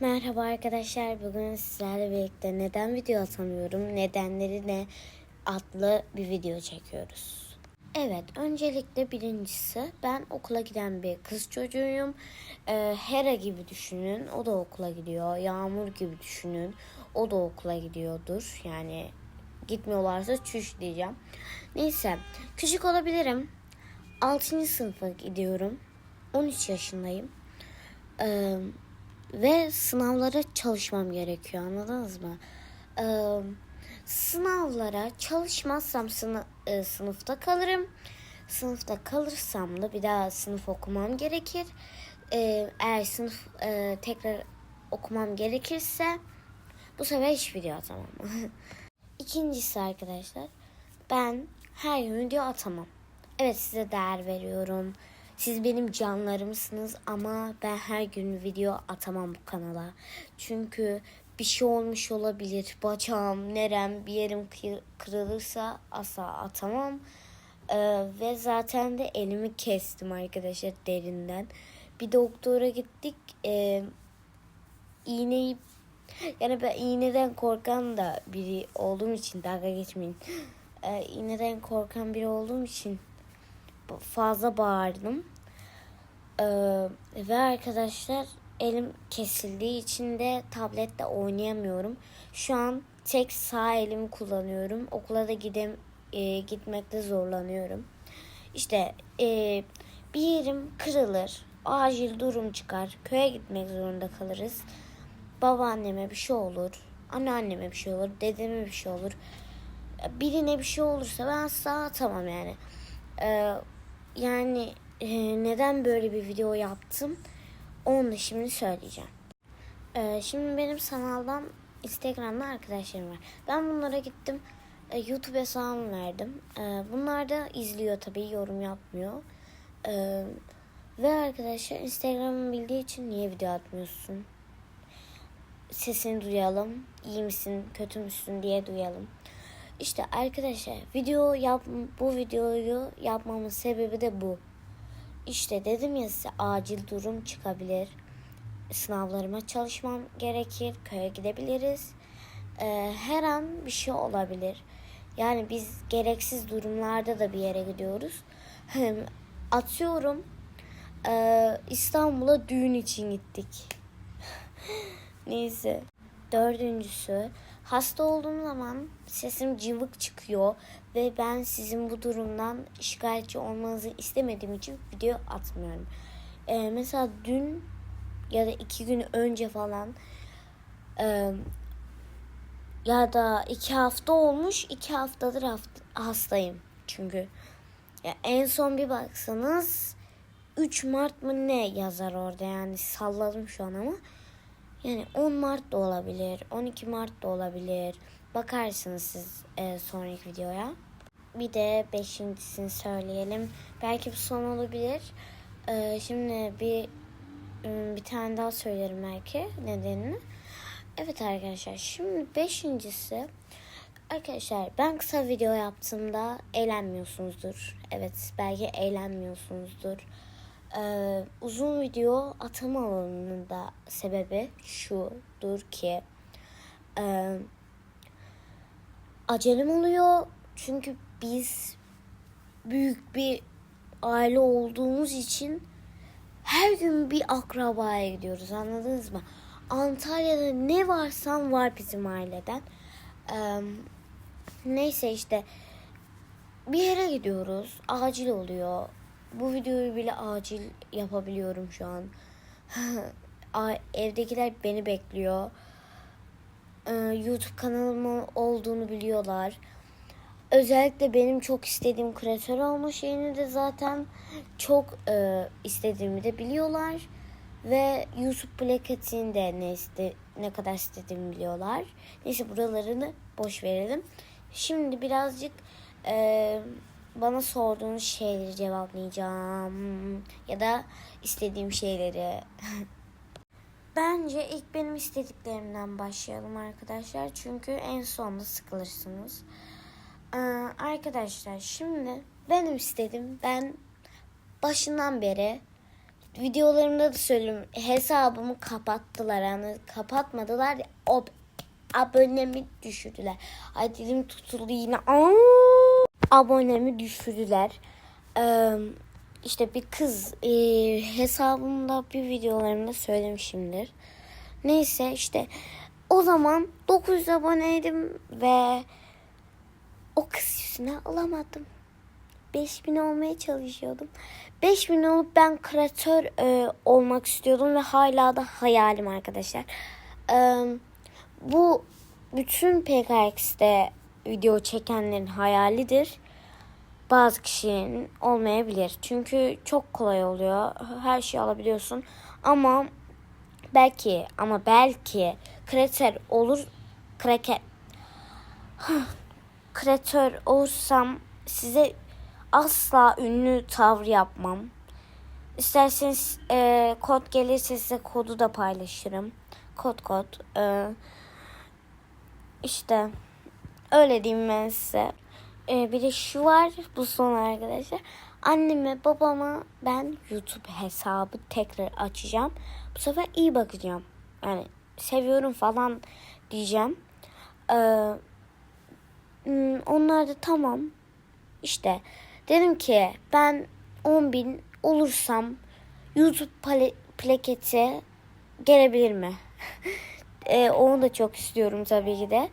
Merhaba arkadaşlar. Bugün sizlerle birlikte neden video atamıyorum, nedenleri ne adlı bir video çekiyoruz. Evet, öncelikle birincisi ben okula giden bir kız çocuğuyum. Ee, Hera gibi düşünün, o da okula gidiyor. Yağmur gibi düşünün, o da okula gidiyordur. Yani gitmiyorlarsa çüş diyeceğim. Neyse, küçük olabilirim. 6. sınıfa gidiyorum. 13 yaşındayım. Ee, ve sınavlara çalışmam gerekiyor anladınız mı? Ee, sınavlara çalışmazsam sını, e, sınıfta kalırım. Sınıfta kalırsam da bir daha sınıf okumam gerekir. Ee, eğer sınıf e, tekrar okumam gerekirse bu sefer hiç video atamam. İkincisi arkadaşlar ben her gün video atamam. Evet size değer veriyorum. Siz benim canlarımsınız ama ben her gün video atamam bu kanala. Çünkü bir şey olmuş olabilir. Bacağım, nerem, bir yerim kı- kırılırsa asla atamam. Ee, ve zaten de elimi kestim arkadaşlar derinden. Bir doktora gittik. Ee, iğneyi yani ben iğneden korkan da biri olduğum için dalga geçmeyin. Ee, iğneden korkan biri olduğum için fazla bağırdım. Ee, ve arkadaşlar elim kesildiği için de tablette oynayamıyorum. Şu an tek sağ elimi kullanıyorum. Okula da gidem e, gitmekte zorlanıyorum. İşte e, bir yerim kırılır, acil durum çıkar, köye gitmek zorunda kalırız. Babaanneme bir şey olur, anneanneme bir şey olur, dedeme bir şey olur. Birine bir şey olursa ben sağ atamam yani. Ee, yani e, neden böyle bir video yaptım onu da şimdi söyleyeceğim. Ee, şimdi benim sanaldan Instagram'da arkadaşlarım var. Ben bunlara gittim e, YouTube hesabımı verdim. E, bunlar da izliyor tabii yorum yapmıyor. E, ve arkadaşlar Instagram'ı bildiği için niye video atmıyorsun? Sesini duyalım. İyi misin, kötü müsün diye duyalım. İşte arkadaşlar video yap bu videoyu yapmamın sebebi de bu. İşte dedim ya size acil durum çıkabilir. Sınavlarıma çalışmam gerekir. Köye gidebiliriz. Ee, her an bir şey olabilir. Yani biz gereksiz durumlarda da bir yere gidiyoruz. Atıyorum ee, İstanbul'a düğün için gittik. Neyse. Dördüncüsü hasta olduğum zaman sesim cıvık çıkıyor ve ben sizin bu durumdan şikayetçi olmanızı istemediğim için video atmıyorum. Ee, mesela dün ya da iki gün önce falan e, ya da iki hafta olmuş iki haftadır hafta, hastayım çünkü ya en son bir baksanız 3 Mart mı ne yazar orada yani salladım şu an ama yani 10 Mart da olabilir, 12 Mart da olabilir. Bakarsınız siz e, sonraki videoya. Bir de beşincisini söyleyelim. Belki bu son olabilir. E, şimdi bir bir tane daha söylerim belki nedenini. Evet arkadaşlar şimdi beşincisi Arkadaşlar ben kısa video yaptığımda eğlenmiyorsunuzdur. Evet belki eğlenmiyorsunuzdur. Ee, uzun video atamamamın da sebebi şudur ki e, acelem oluyor çünkü biz büyük bir aile olduğumuz için her gün bir akrabaya gidiyoruz anladınız mı? Antalya'da ne varsan var bizim aileden. Ee, neyse işte bir yere gidiyoruz. Acil oluyor. Bu videoyu bile acil yapabiliyorum şu an. Evdekiler beni bekliyor. Ee, YouTube kanalımın olduğunu biliyorlar. Özellikle benim çok istediğim kreatör olma şeyini de zaten çok e, istediğimi de biliyorlar. Ve YouTube plaketini de ne, iste, ne kadar istediğimi biliyorlar. Neyse buralarını boş verelim. Şimdi birazcık e, bana sorduğunuz şeyleri cevaplayacağım. Ya da istediğim şeyleri. Bence ilk benim istediklerimden başlayalım arkadaşlar. Çünkü en sonunda sıkılırsınız. Ee, arkadaşlar şimdi benim istedim. Ben başından beri videolarımda da söylüyorum. Hesabımı kapattılar. Yani kapatmadılar. O abonemi düşürdüler. Ay dilim tutuldu yine. Aa! Abonemi düşürdüler. Ee, işte bir kız e, hesabımda bir videolarımda söylemişimdir. Neyse işte o zaman 900 aboneydim ve o kız yüzüne alamadım. 5000 olmaya çalışıyordum. 5000 olup ben kreatör e, olmak istiyordum ve hala da hayalim arkadaşlar. E, bu bütün PKX'de video çekenlerin hayalidir. Bazı kişinin olmayabilir. Çünkü çok kolay oluyor. Her şeyi alabiliyorsun. Ama belki ama belki kreatör olur kraker kreatör olursam size asla ünlü tavır yapmam. İsterseniz e, kod gelirse size kodu da paylaşırım. Kod kod. E, işte öyle diyeyim ben size. E, bir de şu var bu son arkadaşlar. Anneme babama ben YouTube hesabı tekrar açacağım. Bu sefer iyi bakacağım. Yani seviyorum falan diyeceğim. Ee, hmm, onlar da tamam. İşte dedim ki ben 10 bin olursam YouTube plaketi gelebilir mi? ee, onu da çok istiyorum tabii ki de.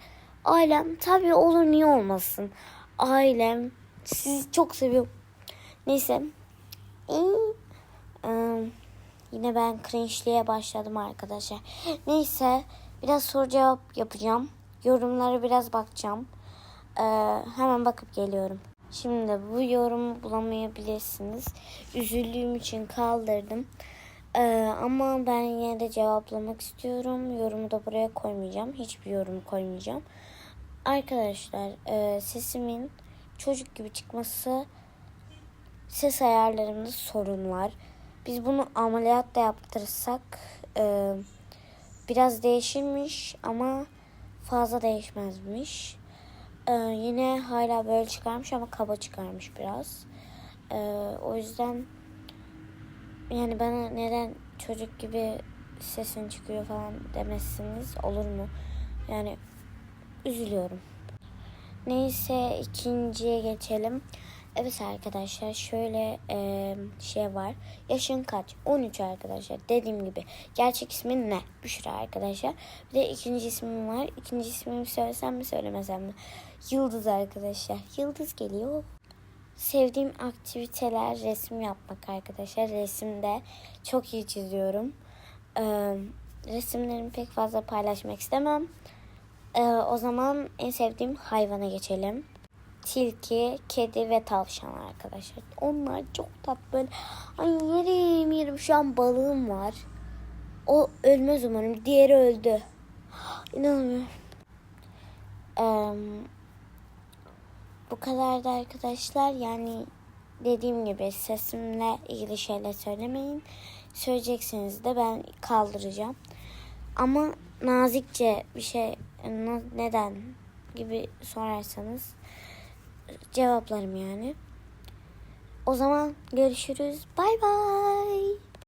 Ailem tabii olur niye olmasın. Ailem sizi çok seviyorum. Neyse. Ee, yine ben cringe'liğe başladım arkadaşlar. Neyse biraz soru cevap yapacağım. Yorumlara biraz bakacağım. Ee, hemen bakıp geliyorum. Şimdi bu yorumu bulamayabilirsiniz. Üzüldüğüm için kaldırdım. Ee, ama ben yine de cevaplamak istiyorum. Yorumu da buraya koymayacağım. Hiçbir yorum koymayacağım. Arkadaşlar e, sesimin çocuk gibi çıkması ses ayarlarımda sorun var. Biz bunu ameliyat da yaptırırsak e, biraz değişirmiş ama fazla değişmezmiş. E, yine hala böyle çıkarmış ama kaba çıkarmış biraz. E, o yüzden yani bana neden çocuk gibi sesin çıkıyor falan demezsiniz olur mu? Yani üzülüyorum. Neyse ikinciye geçelim. Evet arkadaşlar şöyle e, şey var. Yaşın kaç? 13 arkadaşlar. Dediğim gibi. Gerçek ismin ne? Büşra arkadaşlar. Bir de ikinci ismim var. İkinci ismimi söylesem mi söylemesem mi? Yıldız arkadaşlar. Yıldız geliyor. Sevdiğim aktiviteler resim yapmak arkadaşlar. Resimde çok iyi çiziyorum. Ee, resimlerimi pek fazla paylaşmak istemem. Ee, o zaman en sevdiğim hayvana geçelim. Tilki, kedi ve tavşan arkadaşlar. Onlar çok tatlı böyle. Ay yerim yerim şu an balığım var. O ölmez umarım. Diğeri öldü. İnanamıyorum. Ee, bu kadar da arkadaşlar. Yani dediğim gibi sesimle ilgili şeyler söylemeyin. Söyleyeceksiniz de ben kaldıracağım. Ama nazikçe bir şey neden gibi sorarsanız cevaplarım yani. O zaman görüşürüz. Bay bay.